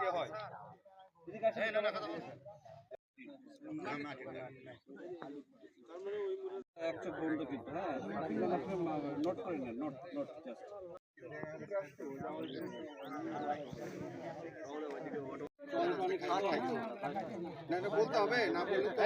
কে হয় ঠিক আছে একটা বন্ধ কিন্তু হ্যাঁ। নোট করে নেন নোট নোট জাস্ট না বলতে হবে না বললে তো